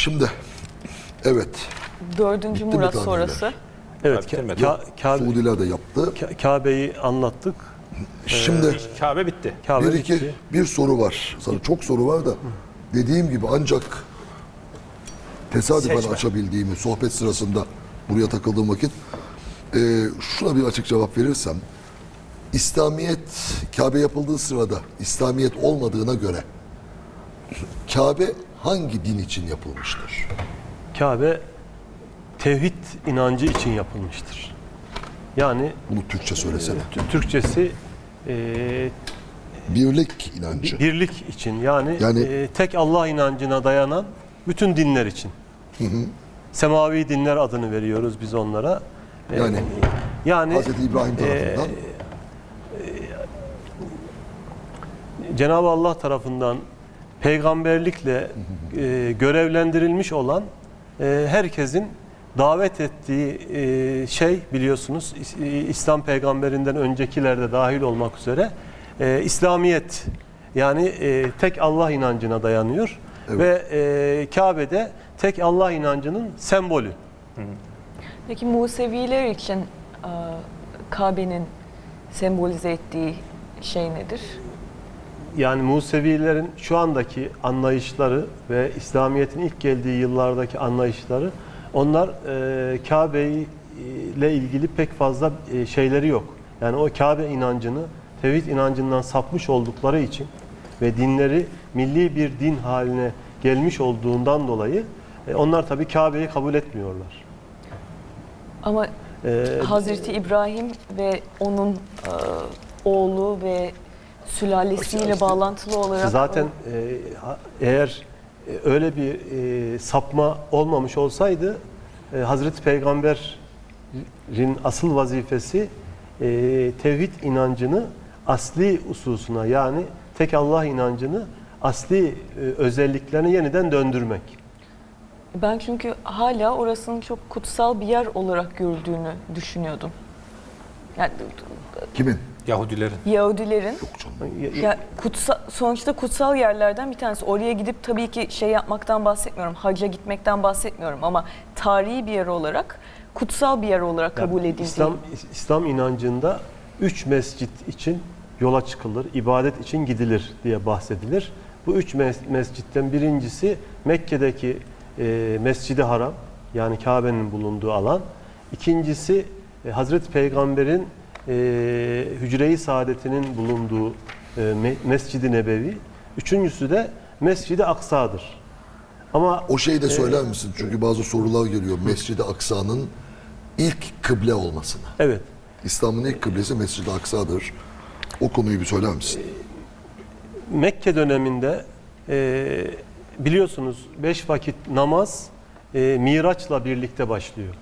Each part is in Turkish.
Şimdi evet Dördüncü Bitti mi Murat sonrası. Evet, bitirmedi. Ka- Kabe- Suudiler de yaptı. Ka- Kabe'yi anlattık. Şimdi Kabe bitti. Kabe bir bitti. iki bir soru var. Sana çok soru var da dediğim gibi ancak tesadüfen Seçme. açabildiğimi sohbet sırasında buraya takıldığım vakit e, şuna bir açık cevap verirsem İslamiyet Kabe yapıldığı sırada İslamiyet olmadığına göre Kabe hangi din için yapılmıştır? Kabe tevhid inancı için yapılmıştır. Yani Bunu Türkçe söylesene. Türkçesi e, Birlik inancı. birlik için yani, Yani- e, tek Allah inancına dayanan bütün dinler için. Semavi dinler adını veriyoruz biz onlara. E, Yani yani Hz. İbrahim tarafından Cenab-ı Allah tarafından peygamberlikle e, görevlendirilmiş olan e, herkesin davet ettiği e, şey biliyorsunuz e, İslam peygamberinden öncekilerde dahil olmak üzere e, İslamiyet yani e, tek Allah inancına dayanıyor ve e, Kabe'de tek Allah inancının sembolü. Peki Museviler için e, Kabe'nin sembolize ettiği şey nedir? Yani Musevilerin şu andaki anlayışları ve İslamiyet'in ilk geldiği yıllardaki anlayışları onlar e, Kabe ile ilgili pek fazla e, şeyleri yok. Yani o Kabe inancını tevhid inancından sapmış oldukları için ve dinleri milli bir din haline gelmiş olduğundan dolayı e, onlar tabii Kabe'yi kabul etmiyorlar. Ama E, Hazreti İbrahim ve onun e, oğlu ve sülalesiyle bağlantılı olarak Zaten e, eğer e, öyle bir e, sapma olmamış olsaydı e, Hazreti Peygamber'in asıl vazifesi e, tevhid inancını asli ususuna yani tek Allah inancını asli e, özelliklerine yeniden döndürmek. ben çünkü hala orasının çok kutsal bir yer olarak görüldüğünü düşünüyordum. Yani kimin? Yahudilerin. Yahudilerin Yok canım. Ya- kutsal, sonuçta kutsal yerlerden bir tanesi. Oraya gidip tabii ki şey yapmaktan bahsetmiyorum, hacca gitmekten bahsetmiyorum ama tarihi bir yer olarak, kutsal bir yer olarak kabul Yani edildiği. İslam, İslam inancında üç mescit için yola çıkılır, ibadet için gidilir diye bahsedilir. Bu üç mes- mescitten birincisi Mekke'deki e, Mescid-i Haram yani Kabe'nin bulunduğu alan. İkincisi e, Hazreti Peygamber'in e, Hücre-i Saadet'inin bulunduğu e, Me- Mescid-i Nebevi. Üçüncüsü de Mescid-i Aksa'dır. Ama O şeyi de söyler misin? Çünkü bazı sorular geliyor. Mescid-i Aksa'nın ilk kıble olmasına. evet İslam'ın ilk kıblesi Mescid-i Aksa'dır. O konuyu bir söyler misin? Mekke döneminde e, biliyorsunuz beş vakit namaz e, Miraç'la birlikte başlıyor.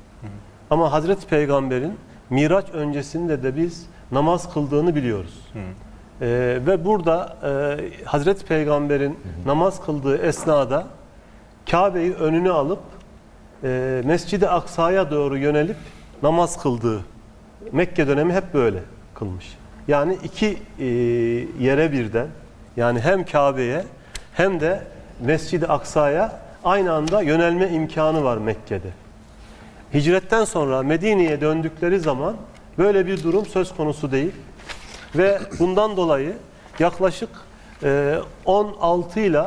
Ama Hazreti Peygamber'in Miraç öncesinde de biz namaz kıldığını biliyoruz. E, ve burada e, Hazreti Peygamber'in namaz kıldığı esnada Kabe'yi önüne alıp e, Mescid-i Aksa'ya doğru yönelip namaz kıldığı Mekke dönemi hep böyle kılmış. Yani iki e, yere birden yani hem Kabe'ye hem de Mescid-i Aksa'ya aynı anda yönelme imkanı var Mekke'de. Hicretten sonra Medine'ye döndükleri zaman böyle bir durum söz konusu değil. Ve bundan dolayı yaklaşık e, 16 ile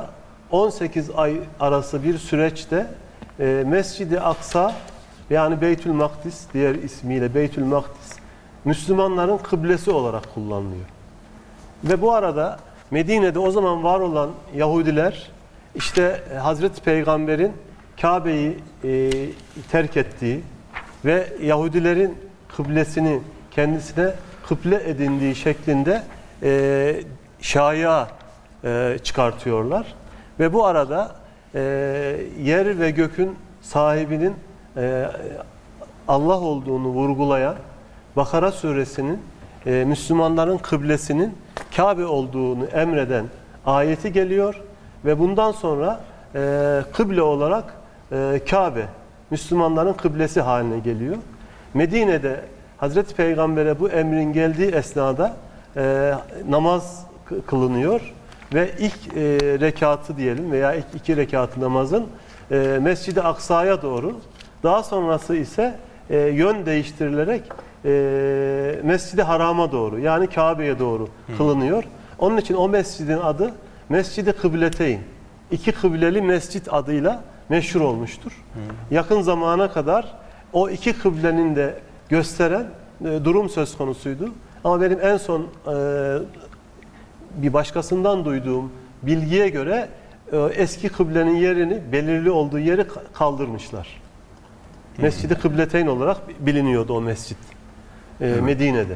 18 ay arası bir süreçte e, Mescid-i Aksa yani Beytül Makdis diğer ismiyle Beytül Makdis Müslümanların kıblesi olarak kullanılıyor. Ve bu arada Medine'de o zaman var olan Yahudiler işte e, Hazreti Peygamber'in Kabe'yi e, terk ettiği ve Yahudilerin kıblesini kendisine kıble edindiği şeklinde e, şaya e, çıkartıyorlar. Ve bu arada e, yer ve gökün sahibinin e, Allah olduğunu vurgulayan Bakara suresinin e, Müslümanların kıblesinin Kabe olduğunu emreden ayeti geliyor ve bundan sonra e, kıble olarak e, Kabe Müslümanların kıblesi haline geliyor. Medine'de Hazreti Peygamber'e bu emrin geldiği esnada e, namaz kı- kılınıyor ve ilk e, rekatı diyelim veya ilk iki rekatı namazın e, Mescid-i Aksa'ya doğru daha sonrası ise e, yön değiştirilerek e, Mescid-i Haram'a doğru yani Kabe'ye doğru kılınıyor. Onun için o mescidin adı Mescid-i Kıbleteyn. İki kıbleli mescit adıyla meşhur olmuştur. Yakın zamana kadar o iki kıblenin de gösteren e, durum söz konusuydu. Ama benim en son e, bir başkasından duyduğum bilgiye göre e, eski kıblenin yerini belirli olduğu yeri ka- kaldırmışlar. Mescid-i Kıbleteyn olarak biliniyordu o mescit. e, Medine'de.